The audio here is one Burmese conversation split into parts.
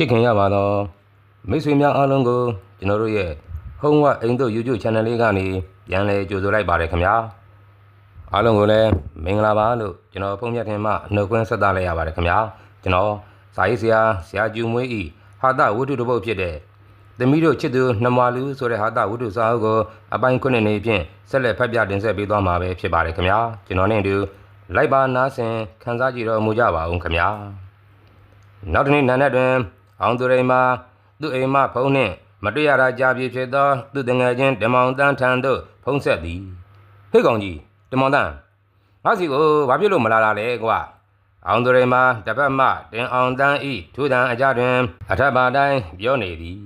ချစ်ခင်ရပါတော့မိတ်ဆွေများအားလုံးကိုကျွန်တော်တို့ရဲ့ဟုံးဝအိမ်တို့ YouTube Channel လေးကနေပြန်လည်ကြိုဆိုလိုက်ပါတယ်ခင်ဗျာအားလုံးကိုလည်းမင်္ဂလာပါလို့ကျွန်တော်ဖုန်းမြတ်တင်မှနှုတ်ခွန်းဆက်သလိုက်ရပါတယ်ခင်ဗျာကျွန်တော်စာရေးဆရာဆရာကျူမွေးဤဟာတဝတ္ထုတစ်ပုဒ်ဖြစ်တဲ့သမီးတို့ချစ်သူနှမလူဆိုတဲ့ဟာတဝတ္ထုစာအုပ်ကိုအပိုင်းခုနှစ်နေဖြင့်ဆက်လက်ဖတ်ပြတင်ဆက်ပေးသွားမှာပဲဖြစ်ပါတယ်ခင်ဗျာကျွန်တော်နဲ့အတူလိုက်ပါနားဆင်ခန်းစားကြည့်တော်မူကြပါဦးခင်ဗျာနောက်တစ်နေ့နာနဲ့တွင် အောင်သူရိန်မှာသူ့အိမ်မှဖုံးနှင့်မတွေ့ရတာကြာပြီဖြစ်သောသူတငယ်ချင်းဓမ္မောင်တန်းထံသို့ဖုံးဆက်သည်ဟေ့ကောင်ကြီးဓမ္မောင်တန်းငါစီကိုဘာဖြစ်လို့မလာတာလဲကွာအောင်သူရိန်မှာတစ်ဖက်မှတင်အောင်တန်းဤထူတန်အကြတွင်အထက်ပါတိုင်းပြောနေသည်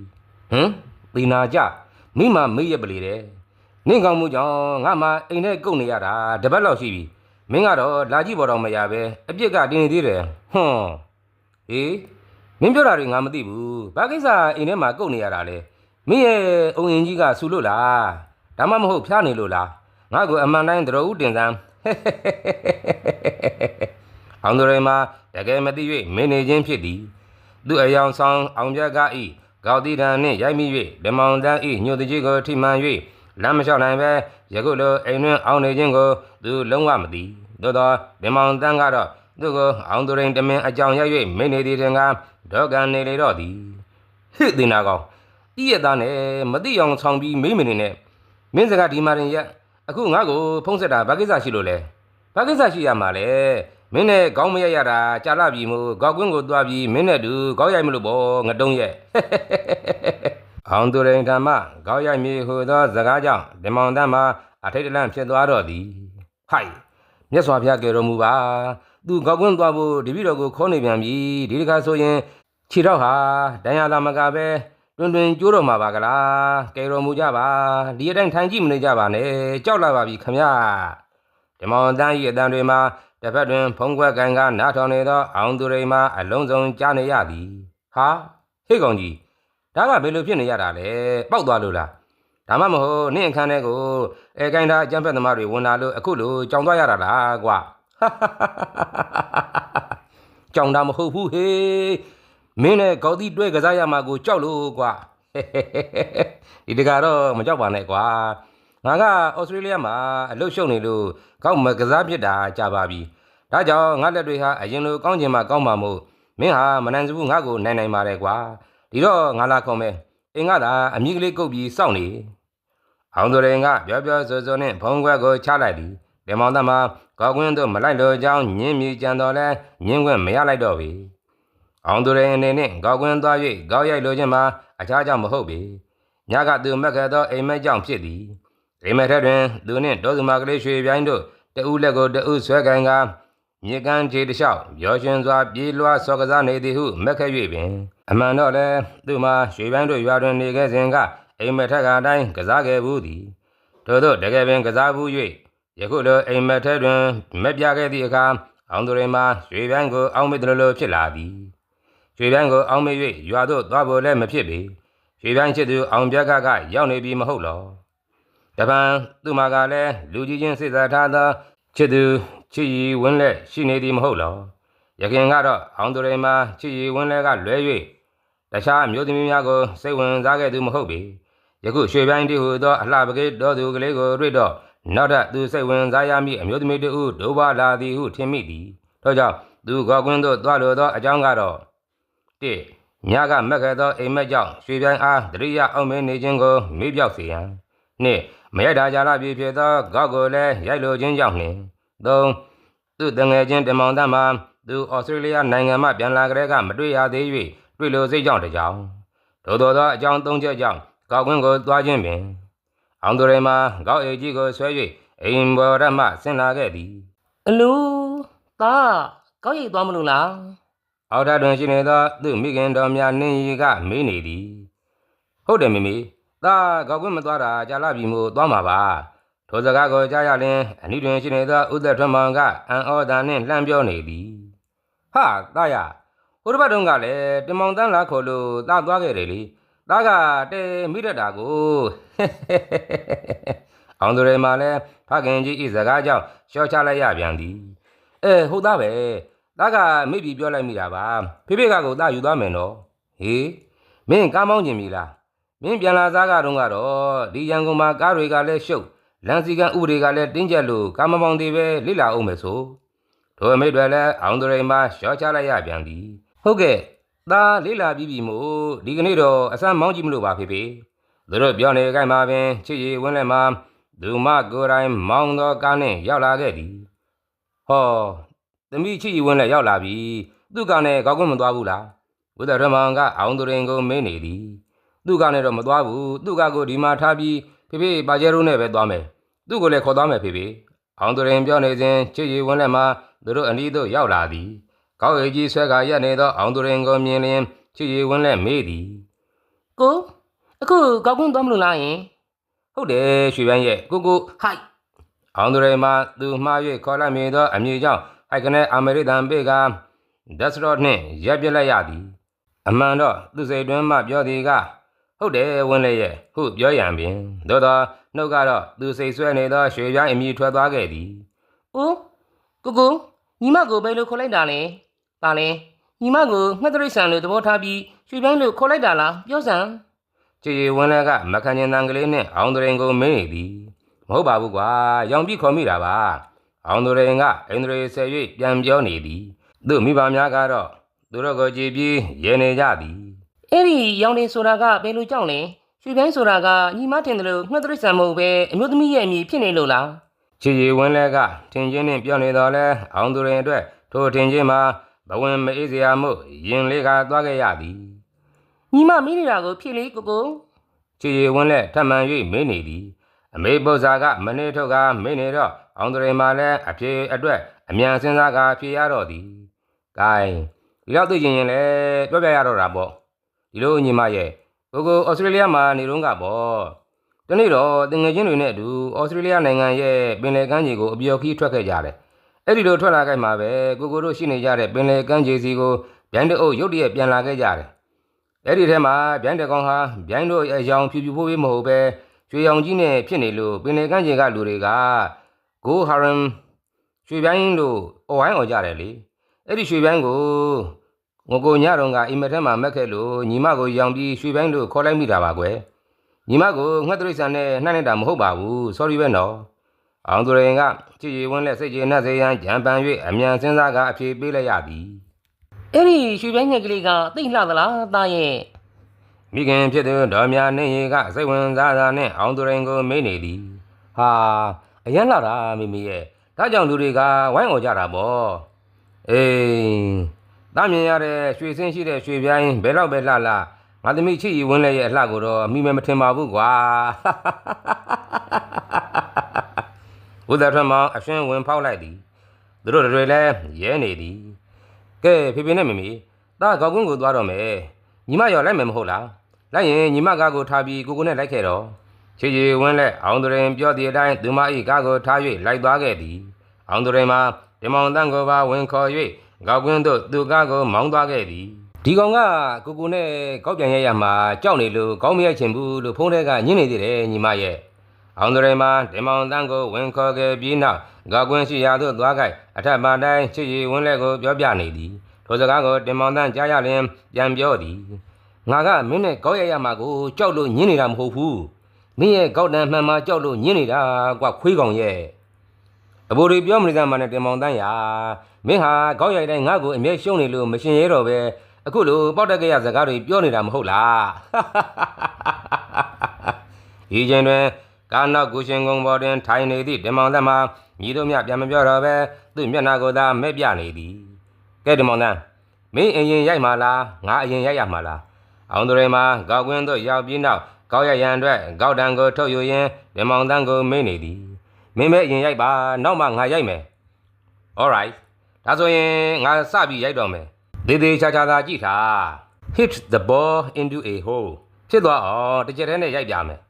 ဟမ်ပီနာကြမိမမေးရပလေတဲ့နင့်ကောင်မှုကြောင့်ငါမှအိမ်ထဲကုတ်နေရတာတပတ်လောက်ရှိပြီမင်းကတော့လာကြည့်ပေါ်တော့မရပဲအပြစ်ကတင်းနေသေးတယ်ဟွန်းဟေး မင်းပြောတာတွေငါမသိဘူးဘာကိစ္စအိမ်ထဲမှာကုတ်နေရတာလဲမင်းရဲ့အုံရင်ကြီးကဆူလို့လားဒါမှမဟုတ်ဖျားနေလို့လားငါ့ကိုအမှန်တိုင်းသတော်ဦးတင်စမ်းအောင်တော်ရမှာတကယ်မသိ၍မင်းနေခြင်းဖြစ်သည်သူအယောင်ဆောင်အောင်ပြက်ကဤကောက်တိတန်နှင့်ရိုက်မိ၍ဓမ္မောင်တန်းဤညှို့တကြီးကိုထိမှန်၍လမ်းမလျှောက်နိုင်ပဲယခုလိုအိမ်တွင်အောင်နေခြင်းကိုသူလုံးဝမသိသို့သောဓမ္မောင်တန်းကတော့သူကိုအောင်သူရင်တမင်အကြောင်းရ၍မိနေသည်တင်က ဒေါကန်နေလေတော့သည်ဟစ်တင်နာကောင်တိရသားနဲ့မတိအောင်ဆောင်ပြီးမိမနေနဲ့မင်းစကားဒီမာရင်ရက်အခုငါ့ကိုဖုံးဆက်တာဘာကိစ္စရှိလို့လဲဘာကိစ္စရှိရမှာလဲမင်းနဲ့ခေါင်းမရရတာကြာလာပြီမို့ကောက်ကွင်းကိုသွားပြီးမင်းနဲ့တူခေါင်းရိုက်မလို့ပေါ့ငတုံးရဲ့အောင်သူရင်ဓမ္မခေါင်းရိုက်မြေဟူသောစကားကြောင့်ဓမ္မောင်တန်းမှာအထိတ်တလန့်ဖြစ်သွားတော့သည်ဟိုက်မြတ်စွာဘုရားကယ်တော်မူပါ သူကောက်ကွင်းသွားဖို့တပည့်တော်ကိုခေါ်နေပြန်ပြီဒီတခါဆိုရင်ခြေတော့ဟာတန်ရလာမကပဲတွင်တွင်ကျိုးတော်မှာပါကလားကယ်တော်မူကြပါဒီအတိုင်းထိုင်ကြည့်မနေကြပါနဲ့ကြောက်လာပါပြီခမရဓမ္မောင်တန်းဤအတန်တွေမှာတစ်ဖက်တွင် ဖုံးကွက်ကန်ကနားထောင်နေသော အောင်သူရိန်မှာအလုံးစုံကြားနေရသည်ဟာဟေ့ကောင်ကြီးဒါကဘယ်လိုဖြစ်နေရတာလဲပောက်သွားလို့လားဒါမှမဟုတ်နင့်အခန်းထဲကိုအဲကိုင်းသားအကျံဖက်သမားတွေဝင်လာလို့အခုလိုကြောင်သွားရတာလားကွာ ကြောင်တာမဟုတ်ဘူးဟေးမင်းနဲ့ကောက်တိတွဲကစားရမှာကိုကြောက်လို့ကွာဒီတကတော့မကြောက်ပါနဲ့ကွာငါကဩစတြေးလျမှာအလုပ်ရှုပ်နေလို့ကောက်မကစားဖြစ်တာကြာပါပြီဒါကြောင့်ငါလက်တွေဟာအရင်လိုကောင်းချင်မှကောင်းမှာမို့မင်းဟာမနိုင်စဘူးငါ့ကိုနိုင်နိုင်ပါတယ်ကွာဒီတော့ငါလာခေါ်မယ်အင်းကသာအမိကလေးကုတ်ပြီးစောင့်နေအောင်သူရင်ကပြောပြောဆိုဆိုနဲ့ဘုံခွက်ကိုချလိုက်သည်ဒေမောင်သားမှာ ကောက်ကွင်းတို့မလိုက်လို့ကြောင်းညင်းမြကြံတော်လဲညင်းခွင့်မရလိုက်တော့ပြီ။အောင်သူရင်အနေနဲ့ကောက်ကွင်းသွား၍ကောက်ရိုက်လိုခြင်းမှာအခြားကြောင့်မဟုတ်ပေ။ညကသူမက်ခဲ့သောအိမ်မက်ကြောင့်ဖြစ်သည်။အိမ်မက်ထက်တွင်သူနှင့်ဒေါသမကလေးရွှေပြိုင်းတို့တဦးလက်ကိုတဦးဆွဲကန်ကမြေကမ်းခြေတစ်လျှောက်ရောရှင်စွာပြေးလွှားစောကစားနေသည်ဟုမက်ခဲ့၍ပင်အမှန်တော့လဲသူမှာရွှေပြိုင်းတို့ရွာတွင်နေခဲ့စဉ်ကအိမ်မက်ထက်ကအတိုင်းကစားခဲ့ဘူးသည်။ထို့သောတကယ်ပင်ကစားဘူး၍ ယခုလိုအိမ်မက်ထဲတွင်မက်ပြခဲ့သည့်အခါအောင်သူရိန်မှာရွှေပြိုင်းကိုအောင်းမေတလိုလိုဖြစ်လာသည်ရွှေပြိုင်းကိုအောင်းမေ၍ရွာသို့သွားဖို့လည်းမဖြစ်ပေရွှေပြိုင်းချစ်သူအောင်ပြက်ကကရောက်နေပြီမဟုတ်လောတပံသူမကလည်းလူကြီးချင်းစိတ်စားထားသောချစ်သူချစ်ရီဝင်းလက်ရှိနေသည်မဟုတ်လောယခင်ကတော့အောင်သူရိန်မှာချစ်ရီဝင်းလက်ကလွဲ၍တခြားအမျိုးသမီးများကိုစိတ်ဝင်စားခဲ့သူမဟုတ်ပေယခုရွှေပြိုင်းတီဟူသောအလှပကိတော်သူကလေးကိုတွေ့တော့ နောက်ထပ်သူစိတ်ဝင်စားရမည့်အမျိုးသမီးတို့ဒုဘလာသည်ဟုထင်မိသည်ထို့ကြောင့်သူကောက်ကွင်းသို့သွားလိုသောအကြောင်းကတော့၁ညကမက်ခဲ့သောအိမ်မက်ကြောင့်ရွှေပြိုင်အားတရိယအောင်မင်းနေခြင်းကိုမေ့ပြောက်စေရန်၂မရတာကြလာပြီဖြစ်သောကောက်ကိုလည်းရိုက်လိုခြင်းကြောင့်နှင့်၃သူတငယ်ချင်းတမောင်တမ်းမှာသူဩစတြေးလျနိုင်ငံမှပြန်လာကြတဲ့ကမတွေ့ရသေး၍တွေ့လိုစိတ်ကြောင့်တကြောင်ထို့သောသောအကြောင်း၃ချက်ကြောင့်ကောက်ကွင်းကိုသွားခြင်းပင် အောင်သူရိန်မှာကောက်အိတ်ကြီးကိုဆွဲ၍အိမ်ဘော်ရမှဆင်းလာခဲ့သည်အလူသားကောက်ရိတ်သွားမလို့လားအောက်ထပ်တွင်ရှိနေသောသူမိခင်တော်များနင်းရီကမေးနေသည်ဟုတ်တယ်မိမိသားကောက်ကွင်းမသွားတာကြာလာပြီမို့သွားမှာပါထိုစကားကိုကြားရလျင်အနီးတွင်ရှိနေသောဥသက်ထွန်းမောင်ကအံ့ဩတာနှင့်လှမ်းပြောနေသည်ဟာသားရဟိုတစ်ပတ်တုန်းကလည်းတင်မောင်တန်းလာခေါ်လို့သားသွားခဲ့တယ်လေ သားကတဲမိတတ်တာကိုအောင်သူရိန်မှာလည်းဖခင်ကြီးဤစကားကြောင့်ရှော့ချလိုက်ရပြန်သည်အဲဟုတ်သားပဲသားကမိပြီပြောလိုက်မိတာပါဖေဖေကကိုသားယူသွားမယ်နော်ဟဟေးမင်းကားမောင်းကျင်ပြီလားမင်းပြန်လာစားကတော့ကတော့ဒီရန်ကုန်မှာကားတွေကလည်းရှုပ်လမ်းစီကံဥပဒေကလည်းတင်းကျပ်လို့ကားမမောင်းသေးပဲလိလာအောင်မယ်ဆိုတို့အမိတ်တွေလည်းအောင်တရိမ်မှာရှော့ချလိုက်ရပြန်ပြီဟုတ်ကဲ့ သားလိလာပြီးပြီမို့ဒီကနေ့တော့အစမ်းမောင်းကြည့်မလို့ပါဖေဖေသူတို့ပြောနေကြမှာပင်ချစ်ရည်ဝင်းလဲမှာဒုမကိုယ်တိုင်မောင်းတော့ကားနဲ့ရောက်လာခဲ့သည်ဟောသမီးချစ်ရည်ဝင်းလဲရောက်လာပြီသူ့ကနဲ့ကောက်ကွန်းမသွားဘူးလားဝိသရမောင်ကအောင်သူရင်ကိုမင်းနေသည်သူကနဲ့တော့မသွားဘူးသူကကိုဒီမှာထားပြီးဖေဖေပါကျဲရိုးနဲ့ပဲသွားမယ်သူ့ကိုလည်းခေါ်သွားမယ်ဖေဖေအောင်သူရင်ပြောနေစဉ်ချစ်ရည်ဝန်းလက်မှာသူတို့အနီးသို့ရောက်လာသည် ကောက်ရည်ကြီးဆွဲကရက်နေသောအောင်သူရင်ကိုမြင်လျင်ချစ်ရည်ဝန်းလက်မေးသည်ကိုအခုကောက်ကွန်းသွားမလို့လားယင်ဟုတ်တယ်ရွှေပန်းရဲ့ကိုကိုဟိုက်အောင်သူရင်မှာသူမှား၍ခေါ်လိုက်မိသောအမည်ကြောင့်ဟိုက်ကနေအမေရိကန်ပေကဒက်စရော့နှင့်ရက်ပြစ်လိုက်ရသည် အမှန်တော့သူစိတ်တွင်းမှပြောသည်ကဟုတ်တယ်ဝင်းလေးရဲ့ဟုတ်ပြောရန်ပင်သို့သောနှုတ်ကတော့သူစိတ်ဆွဲနေသောရွှေပြိုင်းအမိထွက်သွားခဲ့သည်အိုးကိုကိုညီမကိုဘယ်လိုခေါ်လိုက်တာလဲ ပါလဲညီမကိုငှက်တရိတ်ဆန်လို့သဘောထားပြီးရွှေပိုင်းလို့ခေါ်လိုက်တာလားပြောစမ်းချစ်ရီဝင်းလေးကမခံကျင်တန်ကလေးနဲ့အောင်သူရင်ကိုမင်းနေသည်မဟုတ်ပါဘူးကွာရောင်ပြီးခေါ်မိတာပါအောင်သူရင်ကအင်္ဒရေဆယ်၍ပြန်ပြောနေသည်သူ့မိဘများကတော့သူတို့ကိုကြည်ပြီးရေနေကြသည်အဲ့ဒီရောင်တင်ဆိုတာကဘယ်လိုကြောင့်လဲရွှေပိုင်းဆိုတာကညီမတင်တယ်လို့ငှက်တရိတ်ဆန်မဟုတ်ပဲအမျိုးသမီးရဲ့အမည်ဖြစ်နေလို့လားချစ်ရီဝင်းလေးကထင်ချင်းနဲ့ပြောနေတော့လဲအောင်သူရင်အတွက်ထိုထင်ချင်းမှာ ဘဝင်မအေးစရာမို့ရင်လေးကသွားခဲ့ရသည်ညီမမင်းနေတာကိုဖြေလေကိုကိုချီရီဝင်းလက်ထပ်မံ၍မင်းနေသည်အမေပု္ပ္ပာကမနေထုတ်ကမင်းနေတော့အောင်တရေမှလည်းအဖြေအတွက်အမြန်စဉ်းစားကဖြေရတော့သည်။ဂိုင်းဒီတော့သိချင်ရင်လည်းပြောပြရတော့တာပေါ့ဒီလိုညီမရဲ့ကိုကိုဩစတြေးလျမှာနေတော့ကပေါ့ဒီနေ့တော့တင်ငယ်ချင်းတွေနဲ့အတူဩစတြေးလျနိုင်ငံရဲ့ပင်လယ်ကမ်းခြေကိုအပြော်ခီးထွက်ခဲ့ကြတယ် အဲ့ဒီလိုထွက်လာခဲ့မှာပဲကိုကိုတို့ရှိနေကြတဲ့ပင်လယ်ကမ်းခြေစီကိုဗျိုင်းတအုပ်ရုတ်တရက်ပြန်လာခဲ့ကြတယ် အဲ့ဒီထဲမှာဗျိုင်းတကောင်ဟာဗျိုင်းတို့အယောင်ဖြူဖြူဖို့ရေးမဟုတ်ပဲရွှေရောင်ကြီးနဲ့ဖြစ်နေလို့ပင်လေကန်းကျင်ကလူတွေကဂိုဟာရမ်ရွှေဗျိုင်းလို့អော်ဝိုင်းអော်ကြတယ်လေအဲ့ဒီရွှေဗျိုင်းကိုငကိုညတော်ကအိမ်မက်ထဲမှာမက်ခဲ့လို့ညီမကိုရောင်ပြီးရွှေဗျိုင်းလို့ခေါ်လိုက်မိတာပါကွယ်ညီမကိုငှက်တရိษံနဲ့နှိုက်နေတာမဟုတ်ပါဘူး sorry ပဲနော် အောင်သူရင်ကချစ်ရီဝင်းလက်စိတ်ကြီးနဲ့စေရန်ကြံပန်၍အမြန်စဉ်းစားကအဖြေပေးလိုက်ရသည်အဲ့ဒီရွှေပိုင်းငှက်ကလေးကသိမ့်လှသလားသားရဲ့မိခင်ဖြစ်သူဒေါ်မြနှင်းရီကစိတ်ဝင်စားတာနဲ့အောင်သူရင်ကိုမေးနေသည်ဟာအရန်လာတာမိမိရဲ့ဒါကြောင့်လူတွေကဝိုင်းអော်ကြတာပေါ့အေးတာမြင်ရတဲ့ရွှေစင်းရှိတဲ့ရွှေပြိုင်းဘယ်တော့ပဲလှလှငါသမီးချစ်ရီဝင်းလည်းရဲ့အလှကိုတော့မိမဲမထင်ပါဘူးကွာ ဘုဒ္ဓထွန်းမောင်အရှင်ဝင်ဖောက်လိုက်သည်သူတို့တွေလည်းရဲနေသည်ကဲဖေဖေနဲ့မမီတာကောက်ကွင်းကိုသွားတော့မယ်ညီမရောလိုက်မယ်မဟုတ်လားလိုက်ရင်ညီမကားကိုထားပြီးကိုကိုနဲ့လိုက်ခဲ့တော့ချေချေဝင်းလက်အောင်သူရင်ပြောသည့်အတိုင်းသူမ၏ကားကိုထား၍လိုက်သွားခဲ့သည်အောင်သူရင်မှာဒီမောင်တန်းကိုပါဝင်ခေါ်၍ကောက်ကွင်းသို့သူကားကိုမောင်းသွားခဲ့သည်ဒီကောင်ကကိုကိုနဲ့ကောက်ပြန်ရရမှာကြောက်နေလို့ကောင်းမရချင်ဘူးလို့ဖုန်းထဲကညင်းနေသေးတယ်ညီမရဲ့ အောင်သူရင်မှာဒီမောင်တန်းကိုဝင်ခေါ်ခဲ့ပြီးနောက်ကောက်ကွင်းရှိရာသို့သွားခဲ့အထက်ပါတိုင်းချေချေဝင်းလက်ကိုပြောပြနေသည်ထိုစကားကိုတင်မောင်တန်းကြားရလျင်ပြန်ပြောသည်ငါကမင်းနဲ့ကောက်ရရမှာကိုကြောက်လို့ညင်းနေတာမဟုတ်ဘူးမင်းရဲ့ကောက်တန်မှန်မှကြောက်လို့ညင်းနေတာကွာခွေးကောင်ရဲ့အဘိုးတွေပြောမနေကြမှာနဲ့တင်မောင်တန်းရာမင်းဟာကောက်ရိုက်တိုင်းငါ့ကိုအမြဲရှုံးနေလို့မရှင်ရဲတော့ပဲအခုလိုပေါက်တက်ကရစကားတွေပြောနေတာမဟုတ်လားဒီချိန်တွင် ကာနောက်ကိုရှင်ကုံပေါ်တွင်ထိုင်နေသည့်တင်မောင်တန်းမှာညီတို့မြပြန်မပြောတော့ပဲသူ့မျက်နှာကိုသာမဲ့ပြနေသည်ကဲဒီမောင်တန်းမင်းအရင်ရိုက်မှာလားငါအရင်ရိုက်ရမှာလားအောင်သူတွေမှာကောက်ကွင်းသို့ရောက်ပြီးနောက်ကောက်ရရန်အတွက်ကောက်တံကိုထုတ်ယူရင်းဒီမောင်တန်းကိုမေးနေသည်မင်းပဲအရင်ရိုက်ပါနောက်မှငါရိုက်မယ် alright ဒါဆိုရင်ငါစပြီးရိုက်တော့မယ်ဒေသေးချာချာသာကြည့်ထား hit the ball into a hole ဖြစ်သွားအောင်တစ်ချက်တည်းနဲ့ရိုက်ပြမယ်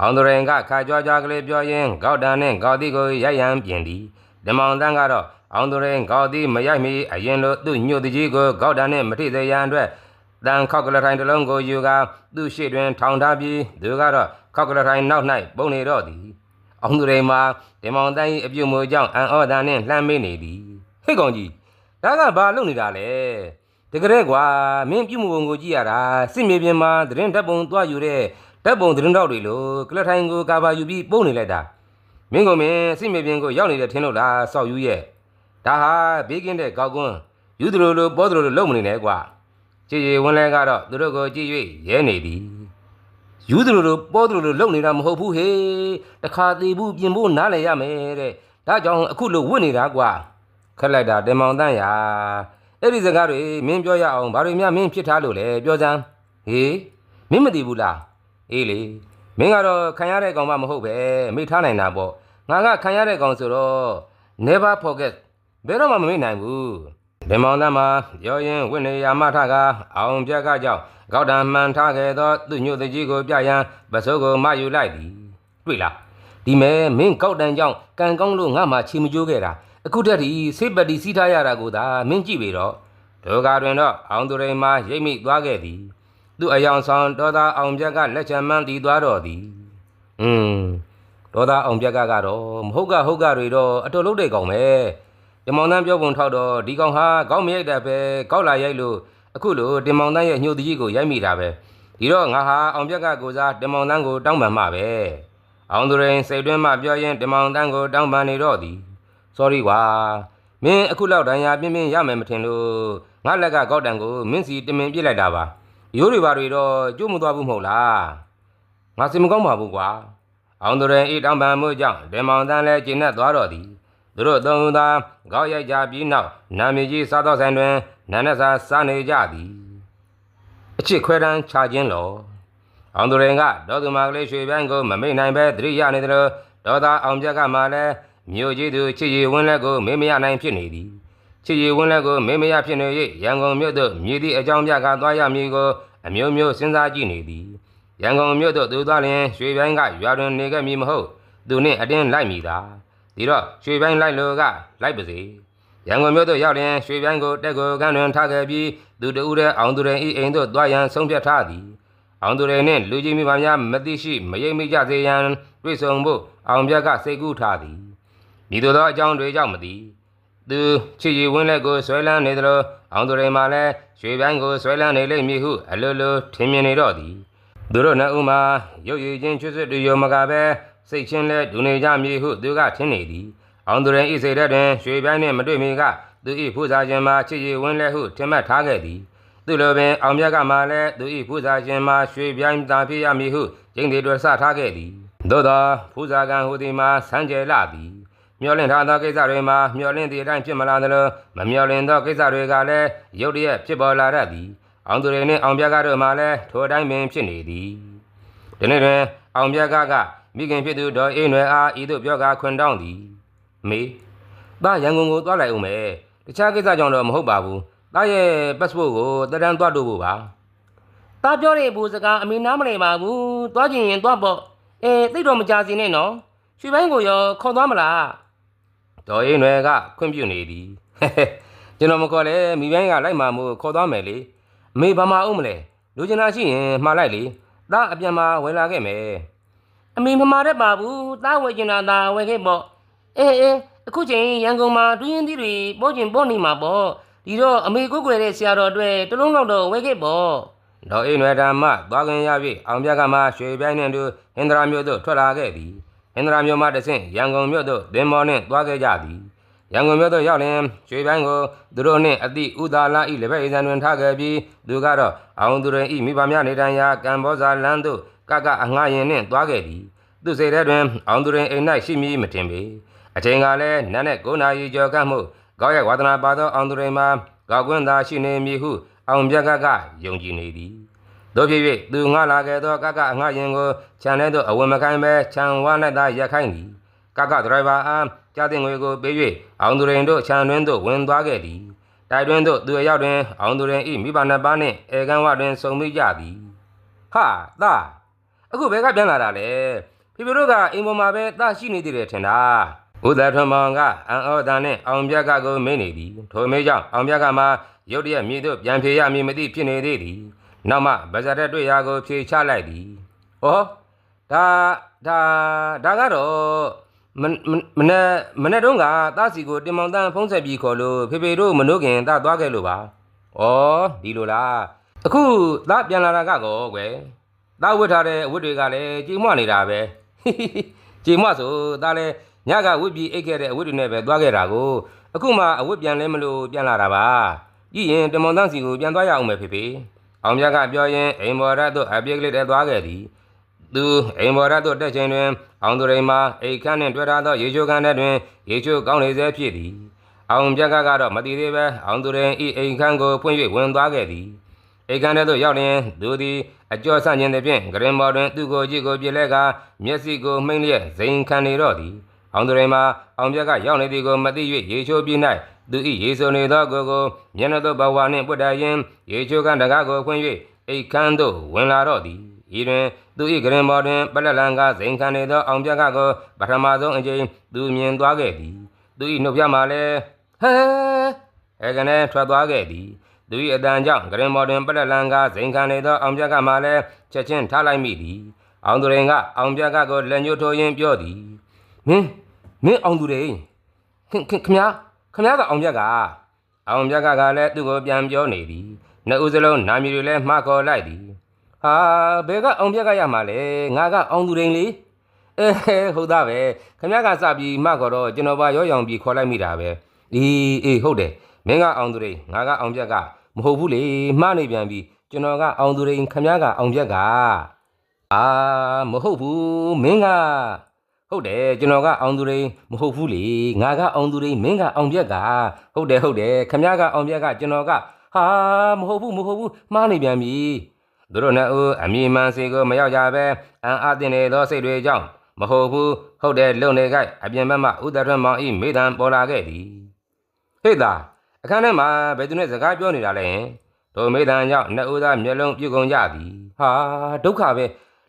အောင်သူရင်ကခါကြွားကြွားကလေးပြောရင်းဂေါက်တန်နဲ့ဂေါက်တိကိုရိုက်ရန်ပြင်သည်ဓမ္မောင်တန်းကတော့အောင်သူရင်ဂေါက်တိမရိုက်မီအရင်လိုသူ့ညှို့တကြီးကိုဂေါက်တန်နဲ့မထိစေရန်အတွက်တန်ခောက်ကလထိုင်တစ်လုံးကိုယူကာသူ့ရှေ့တွင်ထောင်ထားပြီးသူကတော့ခောက်ကလထိုင်နောက်၌ပုံနေတော့သည်အောင်သူရင်မှာဓမ္မောင်တန်း၏အပြုတ်မူကြောင့်အန်အော်တန်နှင့်လှမ်းမေးနေသည်ဟေ့ကောင်ကြီးဒါကဘာလုပ်နေတာလဲတကယ်ကွာမင်းပြုမှုပုံကိုကြည့်ရတာစစ်မြေပြင်မှာသတင်းဓာတ်ပုံသွားယူတဲ့ ဓာတ်ပုံသတင်းတောက်တွေလိုကလပ်ထိုင်ကိုကာဗာယူပြီးပုံနေလိုက်တာမင်းကမင်းစစ်မြေပြင်ကိုရောက်နေတဲ့ထင်းလို့လားစောက်ယူရဲ့ဒါဟာဘေးကင်းတဲ့ကောက်ကွန်းယူသလိုလိုပေါ်သလိုလိုလုံမနေနဲ့ကွာချစ်ရည်ဝန်းလဲကတော့သူတို့ကိုကြည့်၍ရဲနေသည်ယူသလိုလိုပေါ်သလိုလိုလုံနေတာမဟုတ်ဘူးဟေးတခါသေးဘူးပြင်ဖို့နားလည်ရမယ်တဲ့ဒါကြောင့်အခုလိုဝတ်နေတာကွာခက်လိုက်တာတင်မောင်တန်းရာအဲ့ဒီစကားတွေမင်းပြောရအောင်ဘာတွေများမင်းဖြစ်ထားလို့လဲပြောစမ်းဟေးမင်းမသိဘူးလား အေးလေမင်းကတော့ခံရတဲ့ကောင်မှမဟုတ်ပဲမိထားနိုင်တာပေါ့ငါကခံရတဲ့ကောင်ဆိုတော့ never forget ဘယ်တော့မှမမေ့နိုင်ဘူးဒီမောင်သားမှာရောရင်ဝိနေယာမထကအောင်ပြက်ကကြောင့်ကောက်တံမှန်ထားခဲ့သောသူညို့တကြီးကိုပြရန်ပစိုးကိုမယူလိုက်သည်တွေ့လားဒီမဲမင်းကောက်တံကြောင့်ကံကောင်းလို့ငါမှချီမကြိုးခဲ့တာအခုတည်းဒီစိတ်ပတိစီးထားရတာကိုသာမင်းကြည့်ပြီတော့ဒုက္ခတွင်တော့အောင်သူရိန်မှာရိပ်မိသွားခဲ့သည် သူအယောင်ဆောင်ဒေါသအောင်ပြက်ကလက်ချမ်းမှန်းတည်သွားတော့သည်อืมဒေါသအောင်ပြက်ကကတော့မဟုတ်ကဟုတ်ကတွေတော့အတော်လုံးတဲ့ကောင်ပဲတင်မောင်တန်းပြောပုံထောက်တော့ဒီကောင်ဟာကောက်မရိုက်တာပဲကောက်လာရိုက်လို့အခုလိုတင်မောင်တန်းရဲ့ညှို့တကြီးကိုရိုက်မိတာပဲဒီတော့ငါဟာအောင်ပြက်ကကိုစားတင်မောင်တန်းကိုတောင်းပန်မှပဲအောင်သူရင်စိတ်တွင်းမှပြောရင်တင်မောင်တန်းကိုတောင်းပန်နေတော့သည် sorry ကွာမင်းအခုလောက်တန်ရာပြင်းပြင်းရမယ်မထင်လို့ငါလက်ကကောက်တန်ကိုမင်းစီတင်မင်ပြစ်လိုက်တာပါ ရိုးတွေပါတွေတော့ကျိုးမသွားဘူးမဟုတ်လားငါစင်မကောင်းပါဘူးကွာအောင်သူရင်ဤတောင်ပံမှုကြောင့်ဒေမောင်တန်းလဲကျင့်နဲ့သွားတော်သည်သူတို့သုံးဦးသာကောက်ရိုက်ကြပြီးနောက်နာမည်ကြီးစားတော်ဆိုင်တွင်နန်းနက်စာစားနေကြသည်အချစ်ခွဲတန်းချခြင်းလောအောင်သူရင်ကဒေါသူမကလေးရွှေပြိုင်းကိုမမိတ်နိုင်ပဲသတိရနေသလိုဒေါသာအောင်ပြက်ကမှလည်းမြို့ကြီးသူချစ်ရည်ဝင်းလက်ကိုမေးမရနိုင်ဖြစ်နေသည် ချစ်ရည်ဝင်းလက်ကိုမေးမရဖြစ်နေ၍ရန်ကုန်မြို့သို့မြည်သည့်အကြောင်းပြကသွားရမည်ကိုအမျိုးမျိုးစဉ်းစားကြည့်နေသည်ရန်ကုန်မြို့သို့သူသွားလျင်ရွှေပြိုင်းကရွာတွင်နေခဲ့မည်မဟုတ်သူနှင့်အတင်းလိုက်မိသာဒီတော့ရွှေပြိုင်းလိုက်လို့ကလိုက်ပါစေရန်ကုန်မြို့သို့ရောက်လျင်ရွှေပြိုင်းကိုတက်ကိုကန်းတွင်ထားခဲ့ပြီးသူတဦးတည်းအောင်သူရင်ဤအိမ်သို့သွားရန်ဆုံးဖြတ်ထားသည်အောင်သူရင်နှင့်လူကြီးမိဘများမသိရှိမရိပ်မိကြစေရန်တွေ့ဆုံဖို့အောင်ပြက်ကစိတ်ကူးထားသည်ဤသို့သောအကြောင်းတွေကြောင့်မသိ သူချစ်ရည်ဝင်းလက်ကိုဆွဲလန်းနေသလိုအောင်သူရင်မှလည်းရွှေပြိုင်းကိုဆွဲလန်းနေလိမ့်မည်ဟုအလိုလိုထင်မြင်နေတော့သည်သူတို့နှစ်ဦးမှာရုပ်ရည်ချင်းချွတ်ဆွတ်တူရောမကပဲစိတ်ချင်းလဲဒူနေကြမည်ဟုသူကထင်နေသည်အောင်သူရင်ဤစိတ်ထဲတွင်ရွှေပြိုင်းနှင့်မတွေ့မီကသူဤဖူးစာခြင်းမှာချစ်ရည်ဝင်းလဲဟုထင်မှတ်ထားခဲ့သည်သူလိုပင်အောင်မြတ်ကမှလည်းသူဤဖူးစာခြင်းမှာရွှေပြိုင်းသာဖြစ်ရမည်ဟုကျင့်တွေတွဆထားခဲ့သည်သို့သောဖူးစာကံဟူသည်မှာဆန်းကျယ်လာသည် မျောလင့်ထားသောကိစ္စတွေမှာမျောလင့်သည့်အတိုင်းဖြစ်မလာသလိုမမျောလင့်သောကိစ္စတွေကလည်းရုတ်တရက်ဖြစ်ပေါ်လာတတ်သည်အောင်သူတွေနှင့်အောင်ပြတ်ကတို့မှလည်းထိုအတိုင်းပင်ဖြစ်နေသည်ဒီနေ့တွင်အောင်ပြတ်ကကမိခင်ဖြစ်သူဒေါ်အေးနွယ်အားဤသို့ပြောကာခွင်တောင်းသည်မေသားရန်ကုန်ကိုသွားလိုက်အောင်မယ်တခြားကိစ္စကြောင့်တော့မဟုတ်ပါဘူးသားရဲ့ passport ကိုတရန်သွားတို့ဖို့ပါ။တားပြောတဲ့ဘူစကားအမေနားမလဲပါဘူး။သွားချင်ရင်သွားပေါ့။အဲသိတော့မကြစီနဲ့နော်။ရွှေပိုင်းကိုရောခေါ်သွားမလား ဒေါ်အေးနွယ်ကခွင့်ပြုနေသည်ကျွန်တော်မခေါ်လဲမိပိုင်းကလိုက်မှမို့ခေါ်သွားမယ်လေအမေဘာမှအောင်မလဲလူကျင်တာရှိရင်မှားလိုက်လေသားအပြန်မှာဝယ်လာခဲ့မယ်။အမေမမာတတ်ပါဘူး။တားဝယ်ချင်တာဒါဝယ်ခဲ့ပေါ့။အေးအေးအခုချိန်ရန်ကုန်မှာတွင်းရင်းသီးတွေပေါ်ကျင်ပေါ်နေမှာပေါ့။ဒီတော့အမေကိုယ်ကွယ်တဲ့ဆရာတော်အတွက်တစ်လုံးလောက်တော့ဝယ်ခဲ့ပေါ့။ဒေါ်အိမ်နွယ်ဓမ္မသွားခင်ရ၍အောင်ပြကမှရွှေပြိုင်းနှင့်တူဟင်္ဒရာမြို့သို့ထွက်လာခဲ့သည် ဟင်္ဒရာမြို့မှတဆင့်ရန်ကုန်မြို့သို့သင်္ဘောနှင့်သွားခဲ့ကြသည်ရန်ကုန်မြို့သို့ရောက်လျင်ရွှေပြိုင်းကိုသူတို့နှင့်အတိဥဒါလဤလက်ဖက်အိမ်ဆန်တွင်ထားခဲ့ပြီးသူကတော့အောင်သူရင်ဤမိဘများနေထိုင်ရာကံဘောဇာလန်းသို့ကကအငှားရင်နှင့်သွားခဲ့သည်သူစိတ်ထဲတွင်အောင်သူရင်အိမ်၌ရှိမည်မတင်ပေအချိန်ကလည်းနတ်နဲ့9နာရီကျော်ကမှုကောက်ရဲ့ဝါဒနာပါသောအောင်သူရင်မှာကောက်ကွင်းသာရှိနေမည်ဟုအောင်ပြကကယုံကြည်နေသည် တို့ဖြစ်၍သူငှလာခဲ့သောကကအငှရင်ကိုခြံထဲသို့အဝင်မခိုင်းပဲခြံဝါ၌သာရက်ခိုင်းသည်ကကဒရိုင်ဘာအားကြားတင်ငွေကိုပေး၍အောင်သူရင်တို့ခြံတွင်သို့ဝင်သွားခဲ့သည်တိုက်တွင်သို့သူအရောက်တွင်အောင်သူရင်ဤမိဘနှစ်ပါးနှင့်အေကန်ဝတွင်ဆုံမိကြသည်ဟာသာအခုဘယ်ကပြန်လာတာလဲဖေဖေတို့ကအိမ်ပေါ်မှာပဲသာရှိနေသေးတယ်ထင်တာဥဒထွန်မောင်ကအံ့ဩတာနှင့်အောင်ပြကကိုမင်းနေသည်ထိုမေးကြောင့်အောင်ပြကမှာရုတ်တရက်မြေသို့ပြန်ပြေရမည်မသိဖြစ်နေသေးသည် နောက်မှဗဇာတက်တွေ့ရာကိုဖြေချလိုက်သည်။ဩဒါဒါဒါကတော့မမမနေ့မနေ့တုန်းကတားစီကိုတင်မောင်တန်းဖုံးဆက်ပြီးခေါ်လို့ဖေဖေတို့မနှုတ်ခင်တာသွားခဲ့လို့ပါဩဒီလိုလားအခုသားပြန်လာတာကကောကွယ်သားဝတ်ထားတဲ့အဝတ်တွေကလည်းကြေမွနေတာပဲကြေမွဆိုသားလည်းညကဝတ်ပြီးအိတ်ခဲ့တဲ့အဝတ်တွေနဲ့ပဲသွားခဲ့တာကိုအခုမှအဝတ်ပြန်လဲမလို့ပြန်လာတာပါကြည့်ရင်တမွန်သားစီကိုပြန်သွားရအောင်မယ်ဖေဖေ အောင်မြတ်ကပြောရင်အိမ်မော်ရတို့အပြည့်ကလေးတည်းသွားခဲ့သည်သူအိမ်ဘော်ရတို့တက်ချိန်တွင် အောင်သူရိန်မှာအိတ်ခမ်းနှင့်တွေ့ထားသောရေချိုးခမ်းထဲတွင်ရေချိုးကောင်းနေစေဖြစ်သည်အောင်ပြက်ကကတော့မတည်သေးပဲအောင်သူရိန်ဤအိမ်ခမ်းကိုဖွင့်၍ဝင်သွားခဲ့သည်အိမ်ခမ်းထဲသို့ရောက်လျင်သူသည်အကျော်ဆန့်ခြင်းသည်ဖြင့်ဂရင်မော်တွင်သူ့ကိုကြည့်ကိုပြစ်လဲကမျက်စိကိုမှိမ့်လျက်ဇိမ်ခံနေတော့သည်အောင်သူရိန်မှာအောင်ပြက်ကရောက်နေသည်ကိုမသိ၍ရေချိုးပြ၌ သူ၏ရေဆိုနေသောကိုယ်ကိုမျက်နှာသို့ဘဝနှင့်ပွတ်တတ်ရင်ရေချိုးခမ်းတကားကိုဖွင့်၍အိတ်ခမ်းသို့ဝင်လာတော့သည်ဤတွင်သူ၏ဂရင်မော်တွင်ပလက်လန်ကဇိမ်ခံနေသောအောင်ပြက်ကကိုပထမဆုံးအကြိမ်သူမြင်သွားခဲ့သည်သူ၏နှုတ်ပြမှာလည်းဟဲအဲကနေထွက်သွားခဲ့သည်သူ၏အတန်ကြောင့်ဂရင်မော်တွင်ပလက်လန်ကဇိမ်ခံနေသောအောင်ပြက်ကမှလည်းချက်ချင်းထားလိုက်မိသည်အောင်သူရင်ကအောင်ပြက်ကကိုလက်ညှိုးထိုးရင်းပြောသည်မင်းမင်းအောင်သူရင်ခင်ခင်ခမ ခမကအောင်ပြက်ကအောင်ပြက်ကကလည်းသူ့ကိုပြန်ပြောနေသည်နှစ်ဦးစလုံးနာမည်တွေလည်းမှားခေါ်လိုက်သည်ဟာဘယ်ကအောင်ပြက်ကရမှာလဲငါကအောင်သူရင်လေအဲဟုတ်သားပဲခမရကစပြီးမှခေါ်တော့ကျွန်တော်ပါရောရောင်ပြီးခေါ်လိုက်မိတာပဲအေးအေးဟုတ်တယ်မင်းကအောင်သူရင်ငါကအောင်ပြက်ကမဟုတ်ဘူးလေမှားနေပြန်ပြီကျွန်တော်ကအောင်သူရင်ခမရကအောင်ပြက်ကအာမဟုတ်ဘူးမင်းက ဟုတ်တယ်ကျွန်တော်ကအောင်သူရင်မဟုတ်ဘူးလေငါကအောင်သူရင်မင်းကအောင်ပြက်ကဟုတ်တယ်ဟုတ်တယ်ခမရကအောင်ပြက်ကကျွန်တော်ကဟာမဟုတ်ဘူးမဟုတ်ဘူးမှားနေပြန်ပြီသူတို့နှစ်ဦးအမိမှန်စီကိုမရောက်ကြပဲအံအားတင်နေသောစိတ်တွေကြောင့်မဟုတ်ဘူးဟုတ်တယ်လုံနေခိုက်အပြင်ဘက်မှဥဒရမောင်ဤမိဒံပေါ်လာခဲ့သည်ဟေ့သာအခန်းထဲမှာဘယ်သူနဲ့စကားပြောနေတာလဲတို့မိဒံကြောင့်နှစ်ဦးသားမျက်လုံးပြုတ်ကုန်ကြသည်ဟာဒုက္ခပဲ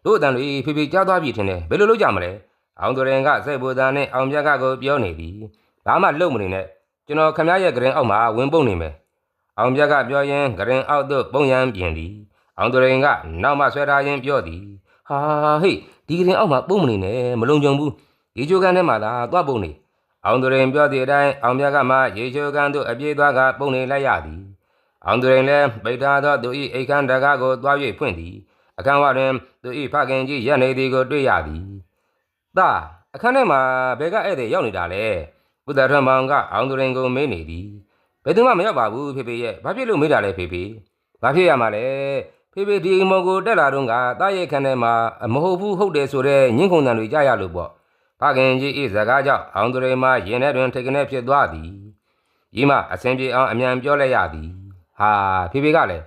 တို့အတန်တွေဖေဖေကြားသွားပြီထင်တယ်ဘယ်လိုလုပ်ကြမလဲ အောင်သူရင်ကစိတ်ပူတာနဲ့အောင်မြတ်ကကိုပြောနေသည်ဘာမှလုံမနေနဲ့ကျွန်တော်ခမရရဲ့ဂရင်အောက်မှာဝင်ပုတ်နေမယ်အောင်မြတ်ကပြောရင်ဂရင်အောက်သို့ပုံရန်ပြင်သည်အောင်သူရင်ကနောက်မှဆွဲထားရင်းပြောသည်ဟာဟေ့ဒီကရင်အောက်မှာပုံမနေနဲ့မလုံခြုံဘူးရေချိုးကန်ထဲမှာလားသွားပုံနေအောင်သူရင်ပြောသည့်အတိုင်းအောင်မြတ်ကမှရေချိုးကန်သို့အပြေးသွားကပုံနေလိုက်ရသည်အောင်သူရင်လည်းပိတ်ထားသောသူ၏အိတ်ခမ်းတကားကိုသွား၍ဖွင့်သည်အခန်းဝတွင်သူ၏ဖခင်ကြီးရက်နေသည်ကိုတွေ့ရသည် သာအခန်းထဲမှာဘယ်ကဧည့်သည်ရောက်နေတာလဲဘုဒ္ဓထွန်းမောင်ကအောင်သူရင်ကိုမေးနေသည်ဘယ်သူမှမရောက်ပါဘူးဖေဖေရဲ့ဘာဖြစ်လို့မေးတာလဲဖေဖေဘာဖြစ်ရမှာလဲဖေဖေဒီအိမ်မော်ကိုတက်လာတော့ကတားရဲ့ခန်းထဲမှာမဟုတ်ဘူးဟုတ်တယ်ဆိုတဲ့ညှင်းခုန်တန်တွေကြားရလို့ပေါ့ဖခင်ကြီးဤစကားကြောင့်အောင်သူရိမရင်ထဲတွင်ထိတ်ကနေဖြစ်သွားသည်ဤမှအစဉ်ပြေအောင်အမြန်ပြောလိုက်ရသည်ဟာဖေဖေကလည်း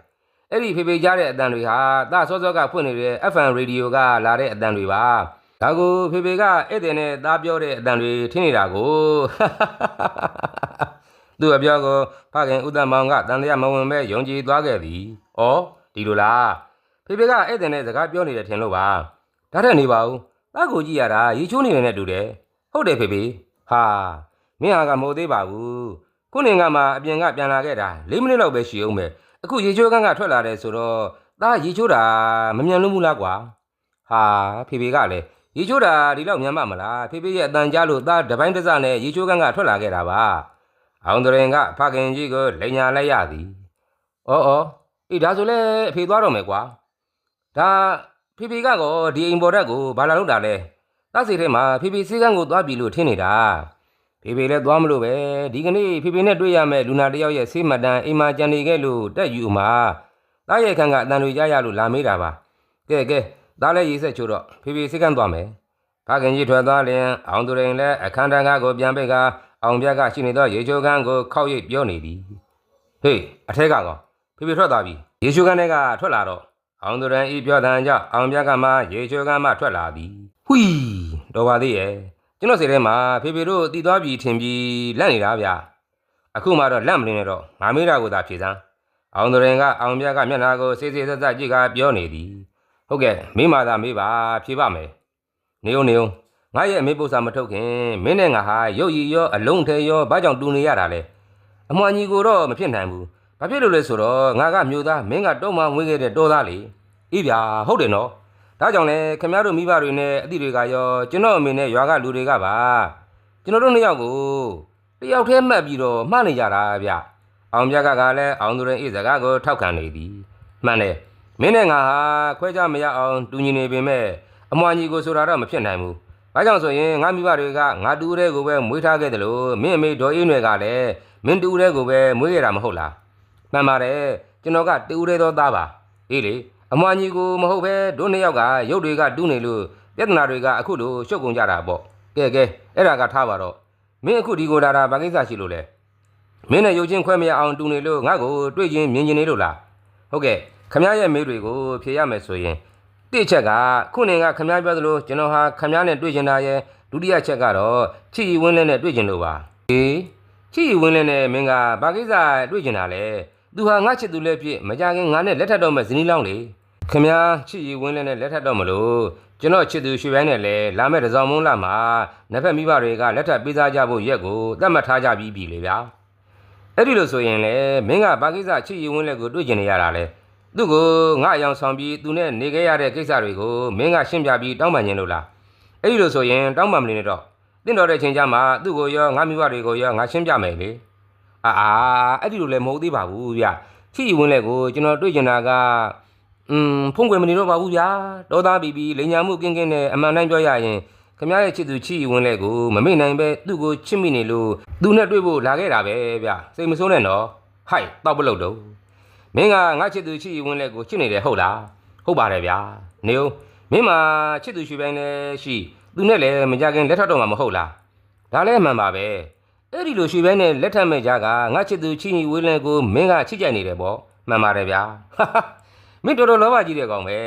အဲ့ဒီဖေဖေကြားတဲ့အတန်တွေဟာတာစောစောကဖွင့်နေတဲ့ FM ရေဒီယိုကလာတဲ့အတန်တွေပါ ဒါကိုဖေဖေကဧည့်သည်နဲ့သားပြောတဲ့အတန်တွေထင်နေတာကိုသူအပြောကိုဖခင်ဥဒ္ဒမောင်ကတန်တရားမဝင်ပဲယုံကြည်သွားခဲ့သည်။ဩဒီလိုလား။ဖေဖေကဧည့်သည်နဲ့စကားပြောနေတယ်ထင်လို့ပါ။ဒါထက်နေပါဦး။သားကိုကြည့်ရတာရေချိုးနေတယ်နဲ့တူတယ်။ဟုတ်တယ်ဖေဖေ။ဟာမင်းဟာကမဟုတ်သေးပါဘူး။ခုနေကမှအပြင်ကပြန်လာခဲ့တာ၄မိနစ်လောက်ပဲရှိအောင်ပဲ။အခုရေချိုးကန်းကထွက်လာတယ်ဆိုတော့သားရေချိုးတာမမြန်လို့ဘူးလားကွာ။ဟာဖေဖေကလည်း ရေချိုးတာဒီလောက်မြန်မှမလား။ဖေဖေရဲ့အတန်ကြားလို့သားတပိုင်းတစ်စနဲ့ရေချိုးကန်းကထွက်လာခဲ့တာပါ။အောင်တရင်ကဖခင်ကြီးကိုလိန်ညာလိုက်ရသည်။အော်အော်အေးဒါဆိုလဲအဖေသွားတော့မယ်ကွာ။ဒါဖေဖေကကောဒီအိမ်ပေါ်တက်ကိုဘာလာလို့တာလဲ။သစီထဲမှာဖေဖေစီကန်းကိုသွားပြီလို့ထင်နေတာ။ဖေဖေလည်းသွားမလို့ပဲဒီကနေ့ဖေဖေနဲ့တွေ့ရမယ်လူနာတစ်ယောက်ရဲ့ဆေးမှတ်တမ်းအိမ်မှာကြံနေခဲ့လို့တက်ယူမှာ။တားရဲ့ခန့်ကအတန်တွေကြားရလို့လာမေးတာပါ။ကဲကဲ ဒါလည်းရေးဆက်ချိုးတော့ဖေဖေစီကန်းသွားမယ်။ဖခင်ကြီးထွက်သွားလျင်အောင်သူရင်လည်းအခန်းတန်းကားကိုပြန်ပိတ်ကအောင်ပြက်ကရှိနေသောရေချိုးခန်းကိုခောက်ရိပ်ပြောနေသည်ဟေးအထက်ကကောင်ဖေဖေထွက်သွားပြီရေချိုးခန်းထဲကထွက်လာတော့အောင်သူရင်ဤပြောတဲ့ကြောင့်အောင်ပြက်ကမှရေချိုးခန်းမှထွက်လာသည်ဟွီတော်ပါသေးရဲ့ကျွန်တော်စိတ်ထဲမှာဖေဖေတို့တည်သွားပြီထင်ပြီးလက်နေတာဗျာအခုမှတော့လက်မလင်းနဲ့တော့ငါမေးတာကိုသာဖြေစမ်းအောင်သူရင်ကအောင်ပြက်ကမျက်နှာကိုစေးစေးဆက်ဆက်ကြည့်ကပြောနေသည် ဟုတ်ကဲ့မိမသာမေးပါဖြေပါမယ်နေုံနေုံငါရဲ့အမေပု္ပ္ပာမထုတ်ခင်မင်းနဲ့ငါဟာရုပ်ရည်ရောအလုံးထဲရောဘာကြောင့်တူနေရတာလဲအမွှာညီကိုတော့မဖြစ်နိုင်ဘူးဘာဖြစ်လို့လဲဆိုတော့ငါကမျိုးသားမင်းကတော့မှဝေးခဲ့တဲ့တော်သားလေအေးဗျာဟုတ်တယ်နော်ဒါကြောင့်လဲခင်ဗျားတို့မိဘတွေနဲ့အတိတွေကရောကျွန်တော်အမေနဲ့ရွာကလူတွေကပါကျွန်တော်တို့နှစ်ယောက်ကိုတယောက်တည်းမှတ်ပြီးတော့မှားနေကြတာဗျအောင်ပြကကလည်းအောင်သူရင်ဤစကားကိုထောက်ခံနေသည်မှန်တယ် မင်းနဲ့ငါဟာခွဲခြားမရအောင်တူညီနေပေမဲ့အမွှာညီကိုဆိုတာတော့မဖြစ်နိုင်ဘူးဘာကြောင့်ဆိုရင်ငါမိဘတွေကငါတူတဲ့ကိုပဲမွေးထားခဲ့တယ်လို့မင်းအမေဒေါ်အေးနွယ်ကလည်းမင်းတူတဲ့ကိုပဲမွေးရတာမဟုတ်လားမှန်ပါတယ်ကျွန်တော်ကတူတဲ့သောသားပါအေးလေအမွှာညီကိုမဟုတ်ပဲတို့နှစ်ယောက်ကရုပ်တွေကတူးနေလို့ပြဿနာတွေကအခုလိုရှုပ်ကုန်ကြတာပေါ့ကဲကဲအဲ့ဒါကထားပါတော့မင်းအခုဒီကိုလာတာဘာကိစ္စရှိလို့လဲမင်းနဲ့ရုပ်ချင်းခွဲမရအောင်တူနေလို့ငါ့ကိုတွေ့ချင်းမြင်ချင်းနေလို့လားဟုတ်ကဲ့ ခမရဲ့မိတွေကိုဖြေရမယ်ဆိုရင်တိချက်ကခုနေကခမပြောသလိုကျွန်တော်ဟာခမနဲ့တွေ့ကျင်တာရဲ့ဒုတိယချက်ကတော့ချီရီဝင်းလင်းနဲ့တွေ့ကျင်လို့ပါအေးချီရီဝင်းလင်းနဲ့မင်းကဘာကိစ္စတွေ့ကျင်တာလဲသူဟာငါချစ်သူလည်းဖြစ်မကြခင်ငါနဲ့လက်ထပ်တော့မဲ့ဇနီးလောင်းလေခမချစ်ရီဝင်းလည်းနဲ့လက်ထပ်တော့မလို့ကျွန်တော်ချစ်သူရွှေပိုင်းနဲ့လည်းလာမဲ့တစောင်းမုံးလာမှာနှစ်ဖက်မိဘတွေကလက်ထပ်ပေးစားကြဖို့ရက်ကိုသတ်မှတ်ထားကြပြီးပြီလေဗျာအဲ့ဒီလိုဆိုရင်လေမင်းကဘာကိစ္စချစ်ရီဝင်းလည်းကိုတွေ့ကျင်နေရတာလဲ သူ့ကိုငါအယောင်ဆောင်ပြီးသူနဲ့နေခဲ့ရတဲ့ကိစ္စတွေကိုမင်းကရှင်းပြပြီးတောင်းပန်ခြင်းလို့လားအဲ့ဒီလိုဆိုရင်တောင်းပန်မနေနဲ့တော့တင့်တော်တဲ့ချိန်ကျမှသူ့ကိုရောငါမိဘတွေကိုရောငါရှင်းပြမယ်လေအာအာအဲ့ဒီလိုလည်းမဟုတ်သေးပါဘူးဗျချစ်ရည်ဝင်းလက်ကိုကျွန်တော်တွေ့ကျင်တာကอืมဖုံးကွယ်မနေတော့ပါဘူးဗျာဒေါသပြီးပြီးလိန်ညာမှုကင်းကင်းနဲ့အမှန်တိုင်းပြောရရင်ခမရဲ့ချစ်သူချစ်ရီဝင်းလဲကိုမမေ့နိုင်ပဲသူ့ကိုချစ်မိနေလို့သူနဲ့တွေ့ဖို့လာခဲ့တာပဲဗျစိတ်မဆိုးနဲ့နော်ဟိုက်တောက်ပလို့တော့ မင်းကငါချစ်သူချစ်ရီဝင်းလဲကိုချစ်နေတယ်ဟုတ်လားဟုတ်ပါတယ်ဗျာနေဦးမင်းမှာချစ်သူရွှေပိုင်းလဲရှိသူနဲ့လည်းမကြခင်လက်ထပ်တော့မှာမဟုတ်လားဒါလည်းမှန်ပါပဲအဲ့ဒီလိုရွှေပိုင်းနဲ့လက်ထပ်မဲ့ကြကငါချစ်သူချစ်ရီဝင်းလဲကိုမင်းကချစ်ကြိုက်နေတယ်ပေါ့မှန်ပါတယ်ဗျာမင်းတော်တော်လောဘကြီးတဲ့ကောင်ပဲ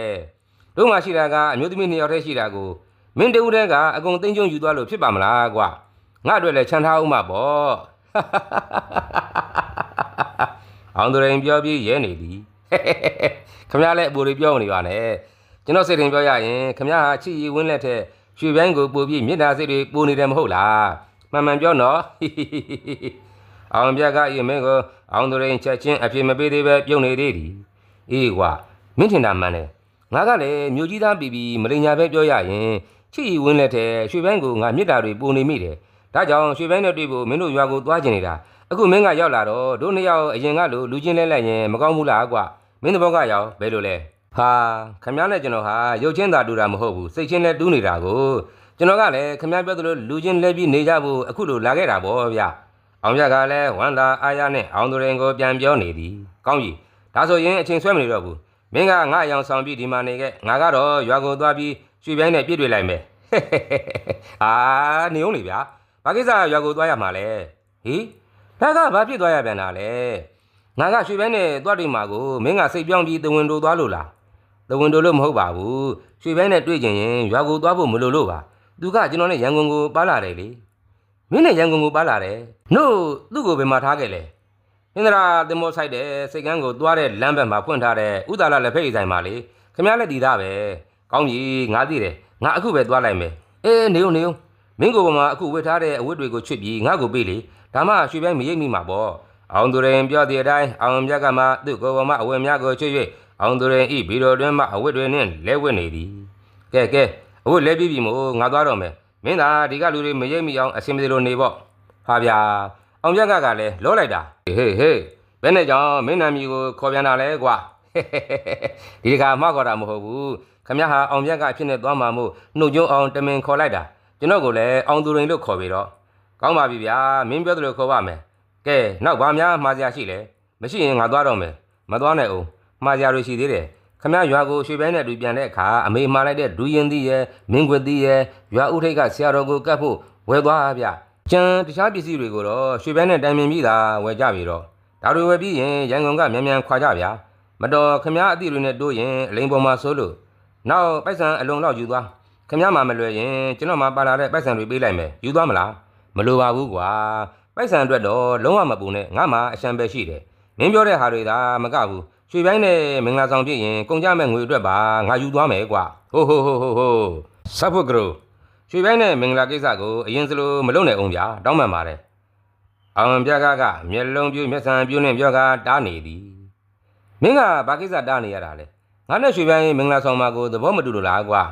တို့မှရှိတာကအမျိုးသမီးနှစ်ယောက်တည်းရှိတာကိုမင်းတူတဲ့ကအကုန်သိမ့်ကျုံယူသွားလို့ဖြစ်ပါမလားကွာငါအတွက်လည်းခြံထားအောင်မှာပေါ့ အောင်သူရင်ပြောပြီးရဲနေသည်ခမရလည်းအပူတွေပြောနေပါနဲ့ကျွန်တော်စိတ်ရင်ပြောရရင်ခမရဟာချစ်ရီဝင်းလက်ထက်ရွှေပြိုင်းကိုပို့ပြီးမြေတာစိတ်တွေပိုနေတယ်မဟုတ်လားမှန်မှန်ပြောနော်အောင်ပြကဤမင်းကိုအောင်သူရင်ချက်ချင်းအဖြစ်မပေးသေးပဲပြုံနေသေးသည်အေးကွာမင်းထင်တာမှန်တယ်ငါကလည်းမြို့ကြီးသားပြီးပြီးမလိန်ညာပဲပြောရရင်ချီဝင်းလက်ထဲရွှေပိုင်းကိုငါမြစ်တာတွေပုံနေမိတယ်။ဒါကြောင့်ရွှေပိုင်းနဲ့တွေ့ဖို့မင်းတို့ရွာကိုသွားကျင်နေတာ။ အခုမင်းကရောက်လာတော့တို့နှစ်ယောက်အရင်ကလိုလူချင်းလဲလိုက်ရင်မကောင်းဘူးလားကွာ။မင်းသဘောကရောက်ဘယ်လိုလဲ။ဟာခမည်းနဲ့ကျွန်တော်ဟာရုပ်ချင်းသာတူတာမဟုတ်ဘူးစိတ်ချင်းနဲ့တူးနေတာကိုကျွန်တော်ကလည်းခမည်းပြောသလိုလူချင်းလဲပြီးနေကြဖို့အခုလိုလာခဲ့တာပေါ့ဗျ။အောင်ရကလည်းဝမ်းသာအားရနဲ့အောင်သူရင်ကိုပြန်ပြောနေသည်။ကောင်းပြီ။ဒါဆိုရင်အချိန်ဆွဲမနေတော့ဘူး။မင်းကငါအယောင်ဆောင်ပြီးဒီမှာနေခဲ့ငါကတော့ရွာကိုသွားပြီးရွှေပိုင်းနဲ့ပြည့်တွေ့လိုက်မယ်အာနေုံလေဗျာဘာကိစ္စရွာကိုသွားရမှာလဲဟီး ဒါကဘာဖြစ်သွားရပြန်တာလဲငါကရွှေပိုင်းနဲ့သွားတွေ့မှာကိုမင်းကစိတ်ပြောင်းပြီးတဝင်တိုသွားလို့လားတဝင်တိုလို့မဟုတ်ပါဘူးရွှေပိုင်းနဲ့တွေ့ကျင်ရင်ရွာကိုသွားဖို့မလိုလို့ပါသူကကျွန်တော်နဲ့ရန်ကုန်ကိုပါလာတယ်လေမင်းနဲ့ရန်ကုန်ကိုပါလာတယ်နို့သူ့ကိုဘယ်မှာထားခဲ့လဲဟင်္ဒရာတင်မောဆိုင်တဲ့စိတ်ကန်းကိုသွားတဲ့လမ်းဘက်မှာဖွင့်ထားတဲ့ဥဒါလလက်ဖက်ရည်ဆိုင်မှာလေခင်ဗျားလည်းဒီသားပဲကောင်းပြီငါသိတယ်ငါအခုပဲသွားလိုက်မယ်အေးနေုံနေုံမင်းကိုပေါ်မှာအခုဝတ်ထားတဲ့အဝတ်တွေကိုချွတ်ပြီးငါ့ကိုပေးလေ ဒါမှရွှေပိုင်းမရိပ်မိမှာပေါ့အောင်သူရင်ပြောတဲ့အတိုင်းအောင်မြတ်ကမှသူ့ကိုယ်ပေါ်မှာအဝတ်များကိုချွတ်၍အောင်သူရင်ဤဘီတော်တွင်မှအဝတ်တွေနဲ့လဲဝတ်နေသည်ကဲကဲအဝတ်လဲပြီးပြီမို့ငါသွားတော့မယ်မင်းသာဒီကလူတွေမရိပ်မိအောင်အစင်မသေးလို့နေပေါ့ဟာဗျာအောင်မြတ်ကကလည်းလောလိုက်တာဟေးဟေးဟေးဘယ်နဲ့ကြောင့်မင်းနာမည်ကိုခေါ်ပြန်တာလဲကွာဒီကမှခေါ်တာမဟုတ်ဘူးခမရဟာအောင်မြတ်ကအဖြစ်နဲ့သွားမှာမို့နှုတ်ကျုံအောင်တမင်ခေါ်လိုက်တာကျွန်တော်ကိုလည်းအောင်သူရင်လို့ခေါ်ပြီးတော့ ကောင်းပါပြီဗျာမင်းပြောသလိုခေါ်ပါမယ်ကဲနောက်ဘာများမှားစရာရှိလဲမရှိရင်ငါသွားတော့မယ်မသွားနိုင်အောင်မှားစရာတွေရှိသေးတယ်ခမရရွာကိုရွှေပိုင်းနဲ့တူပြန်တဲ့အခါအမေမှားလိုက်တဲ့ဒူရင်သီးရဲ့မင်းခွေသီးရဲ့ရွာဥထိတ်ကဆရာတော်ကိုကတ်ဖို့ဝယ်သွားဗျကျန်တခြားပစ္စည်းတွေကိုတော့ရွှေပိုင်းနဲ့တိုင်ပင်ပြီးသားဝယ်ကြပြီတော့ဒါတွေဝယ်ပြီးရင်ရန်ကုန်ကမြန်မြန်ခွာကြဗျာမတော်ခမရအသည့်တွေနဲ့တိုးရင်အလိန်ပေါ်မှာစိုးလို့နောက်ပိုက်ဆံအလုံးလောက်ယူသွားခင်ဗျားမှမလွယ်ရင်ကျွန်တော်မှပါလာတဲ့ပိုက်ဆံတွေပေးလိုက်မယ်ယူသွားမလား မလိုပါဘူးကွာပိုက်ဆံအတွက်တော့လုံးဝမပူနဲ့ငါမှအရှံပဲရှိတယ်မင်းပြောတဲ့ဟာတွေသာမကဘူးရွှေပိုင်းနဲ့မင်္ဂလာဆောင်ပြည့်ရင်ကုန်ကြမဲ့ငွေအတွက်ပါငါယူသွားမယ်ကွာဟိုဟိုဟိုဟိုဟိုဆပ်ဖို့ကရိုရွှေပိုင်းနဲ့မင်္ဂလာကိစ္စကိုအရင်စလိုမလုပ်နိုင်အောင်ဗျာတောင်းပန်ပါတယ်အောင်ပြကကမျက်လုံးပြူးမျက်စံပြူးနဲ့ပြောကတားနေသည်မင်းကဘာကိစ္စတားနေရတာလဲငါနဲ့ရွှေပိုင်းမင်္ဂလာဆောင်မှာကိုသဘောမတူလို့လားကွာ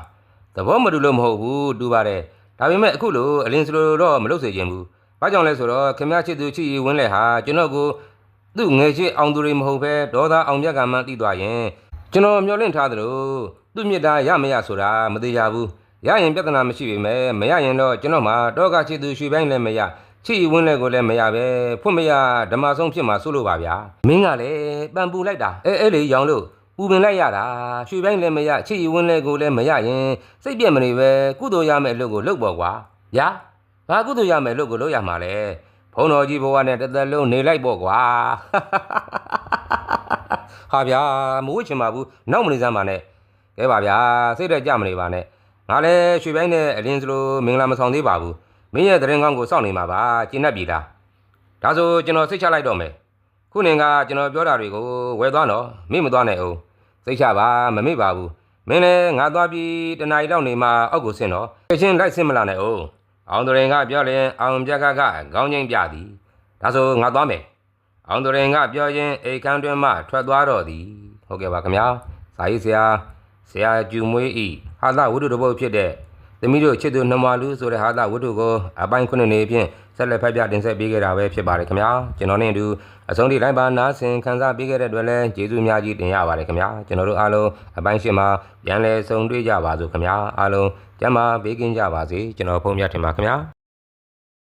သဘောမတူလို့မဟုတ်ဘူးတူပါတယ် ဒါပေမဲ့အခုလိုအလင်းစလိုတော့မလုပ်စေချင်ဘူးဘာကြောင့်လဲဆိုတော့ခင်ဗျားချစ်သူချစ်ရီဝင်းလဲဟာကျွန်တော်ကိုသူ့ငယ်ချင်းအောင်သူတွေမဟုတ်ပဲဒေါသအောင်မြတ်ကမှန်းသိသွားရင်ကျွန်တော်မျှော်လင့်ထားသလိုသူ့မြစ်တာရမရဆိုတာမသေးကြဘူးရရင်ပြဿနာမရှိပေမဲ့မရရင်တော့ကျွန်တော်မှာတောကချစ်သူရွှေပိုင်းလည်းမရချစ်ဝင်းလည်းကိုလည်းမရပဲဖွင့်မရဓမ္မဆုံးဖြစ်မှာစိုးလို့ပါဗျာမင်းကလည်းပန်ပူလိုက်တာအဲအဲ့လေရောင်လို့ ပူပင်လိုက်ရတာရွှေပိုင်းလည်းမရချစ်ဝင်းလည်းကိုလည်းမရရင်စိတ်ပြက်မနေပဲကုသိုလ်ရမယ့်အလုပ်ကိုလုပ်ပေါ့ကွာဗျာဘာကုသိုလ်ရမယ့်အလုပ်ကိုလုပ်ရမှာလဲဘုံတော်ကြီးဘဝနဲ့တစ်သက်လုံးနေလိုက်ပေါ့ကွာဟာဗျာမဝစ်ချင်ပါဘူးနောက်မနေစမ်းပါနဲ့ကဲပါဗျာစိတ်တော့ကြမနေပါနဲ့ငါလည်းရွှေပိုင်းနဲ့အရင်စလိုမင်္ဂလာမဆောင်သေးပါဘူးမင်းရဲ့သတင်းကောင်းကိုစောင့်နေမှာပါကျင်း납ပြီလားဒါဆိုကျွန်တော်စိတ်ချလိုက်တော့မယ်ခုနင်ကကျွန်တော်ပြောတာတွေကိုဝယ်သွားတော့မင်းမသွားနဲ့အောင် စိတ်ချပါမမေ့ပါဘူးမင်းလည်းငါသွားပြီးတနားရီလောက်နေမှအောက်ကိုဆင်းတော့ချက်ချင်းလိုက်ဆင်းမလာနဲ့အောင်အောင်သူရင်ကပြောရင်အောင်ပြက်ကကခေါင်းချင်းပြသည်ဒါဆိုငါသွားမယ်အောင်သူရင်ကပြောရင်အိတ်ခမ်းတွင်မှထွက်သွားတော့သည်ဟုတ်ကဲ့ပါခင်ဗျာစာရေးဆရာဆရာကျူမွေးဤဟာသဝတ္ထုတစ်ပုဒ်ဖြစ်တဲ့သမီးတို့ချစ်သူနှမလူဆိုတဲ့ဟာသဝတ္ထုကိုအပိုင်းခုနှစ်နေဖြင့် ဆက်လက်ဖတ်ပြတင်ဆက်ပေးခဲ့တာပဲဖြစ်ပါတယ်ခင်ဗျာကျွန်တော်နဲ့အတူအဆုံးထိလိုက်ပါနားဆင်ခန်းစားပေးခဲ့တဲ့အတွက်လည်းကျေးဇူးအများကြီးတင်ရပါတယ်ခင်ဗျာကျွန်တော်တို့အားလုံးအပိုင်းရှင်းမှာပြန်လည်ဆုံတွေ့ကြပါစို့ခင်ဗျာအားလုံးကျမ်းမာဘေးကင်းကြပါစေကျွန်တော်ဖုန်းပြထင်ပါခင်ဗျာ